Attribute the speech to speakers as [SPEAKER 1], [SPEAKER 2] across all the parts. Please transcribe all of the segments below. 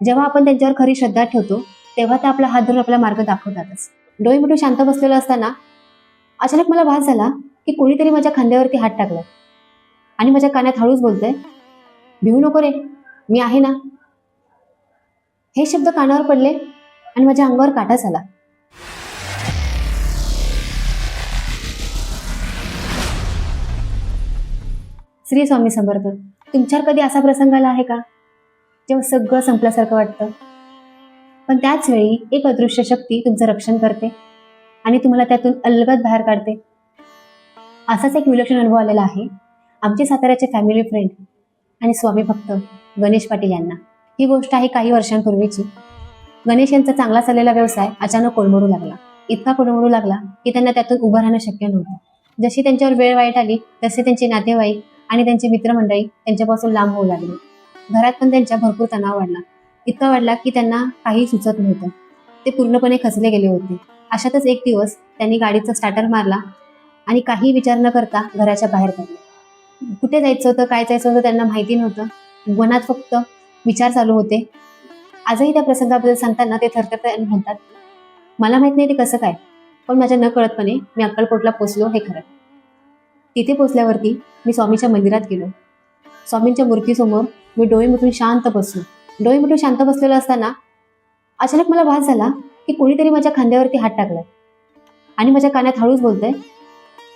[SPEAKER 1] जेव्हा आपण त्यांच्यावर खरी श्रद्धा ठेवतो तेव्हा ते आपला हात धरून आपला मार्ग दाखवतातच. डोळे मिठून शांत बसलेलं असताना अचानक मला भास झाला की कोणीतरी माझ्या खांद्यावरती हात टाकलाय. आणि माझ्या कानात हळूच बोलतोय भिवू नको रे मी आहे ना. हे शब्द कानावर पडले आणि माझ्या अंगावर काटाच आला श्री स्वामी समर्थ तुमच्यावर कधी असा प्रसंग आला आहे का? जेव्हा सगळं संपल्यासारखं वाटतं. पण त्याच वेळी एक अदृश्य शक्ती तुमचं रक्षण करते आणि तुम्हाला त्यातून अलगद बाहेर काढते. असाच एक विलक्षण अनुभव आलेला आहे. आमचे साताऱ्याचे फॅमिली फ्रेंड आणि स्वामी भक्त गणेश पाटील यांना. ही गोष्ट आहे काही वर्षांपूर्वीची. गणेश यांचा चांगला चाललेला व्यवसाय अचानक कोलमडू लागला. इतका कोलमडू लागला की त्यांना त्यातून उभं राहणं शक्य नव्हतं. जशी त्यांच्यावर वेळ वाईट आली तसे त्यांचे नातेवाईक आणि त्यांची मित्रमंडळी त्यांच्यापासून लांब होऊ लागले. घरात पण त्यांच्या भरपूर तणाव वाढला. इतका वाढला की त्यांना काही सुचत नव्हतं. ते पूर्णपणे खचले गेले होते. अशातच एक दिवस त्यांनी गाडीचा स्टार्टर मारला आणि काही विचार न करता घराच्या बाहेर पडले. कुठे जायचं होतं काय जायचं होतं त्यांना माहिती नव्हतं. मनात फक्त विचार चालू होते. आजही त्या प्रसंगाबद्दल सांगताना ते थरथरत म्हणतात मला माहीत नाही ते कसं काय पण माझ्या न कळतपणे मी अक्कलकोटला पोचलो हे खरं. तिथे पोचल्यावरती मी स्वामीच्या मंदिरात गेलो. स्वामींच्या मूर्तीसमोर मी डोळे मिटून शांत बसलो डोळे मिटून शांत बसलेलो असताना अचानक मला वास झाला की कोणीतरी माझ्या खांद्यावरती हात टाकलाय. आणि माझ्या कानात हळूच बोलतोय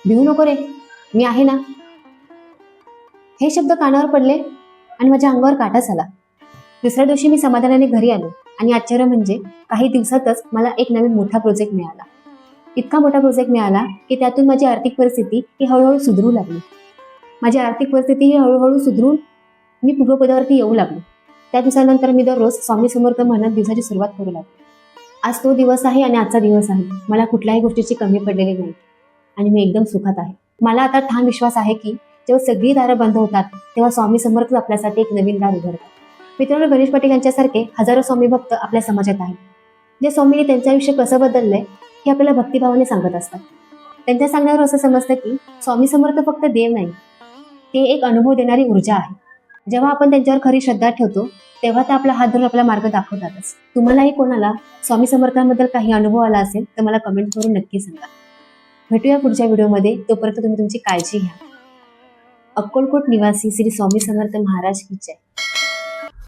[SPEAKER 1] भिवू नको रे मी आहे ना. हे शब्द कानावर पडले आणि माझ्या अंगावर काटाच आला. दुसऱ्या दिवशी मी समाधानाने घरी आलो आणि आश्चर्य म्हणजे काही दिवसातच मला एक नवीन मोठा प्रोजेक्ट मिळाला. इतका मोठा प्रोजेक्ट मिळाला की त्यातून माझी आर्थिक परिस्थिती ही हळूहळू सुधरू लागली. माझी आर्थिक परिस्थिती ही हळूहळू सुधरून मी पूर्वपदावरती येऊ लागलो. त्या दिवसानंतर मी दररोज स्वामी समर्थ म्हणत दिवसाची सुरुवात करू लागलो. आज तो दिवस आहे आणि आजचा दिवस आहे. मला कुठल्याही गोष्टीची कमी पडलेली नाही. आणि मी एकदम सुखात आहे. मला आता ठाम विश्वास आहे की जेव्हा सगळी दारं बंद होतात तेव्हा स्वामी समर्थ आपल्यासाठी एक नवीन दार उघडतात. मित्रांनो गणेश पाटील यांच्यासारखे हजारो स्वामी भक्त आपल्या समाजात आहेत. जे स्वामीने त्यांचं आयुष्य कसं बदललंय हे आपल्याला भक्तिभावाने सांगत असतात. त्यांच्या सांगण्यावर असं समजतं की स्वामी समर्थ फक्त देव नाही. ते एक अनुभव देणारी ऊर्जा आहे. जेव्हा आपण त्यांच्यावर खरी श्रद्धा ठेवतो तेव्हा ते आपला हात धरून आपला मार्ग दाखवतातच. तुम्हालाही कोणाला स्वामी समर्थांबद्दल काही अनुभव आला असेल तर मला कमेंट करून नक्की सांगा. भेटूया पुढच्या व्हिडिओमध्ये. तोपर्यंत तुम्ही तुमची काळजी घ्या. अक्कलकोट निवासी श्री स्वामी समर्थ महाराज की जय.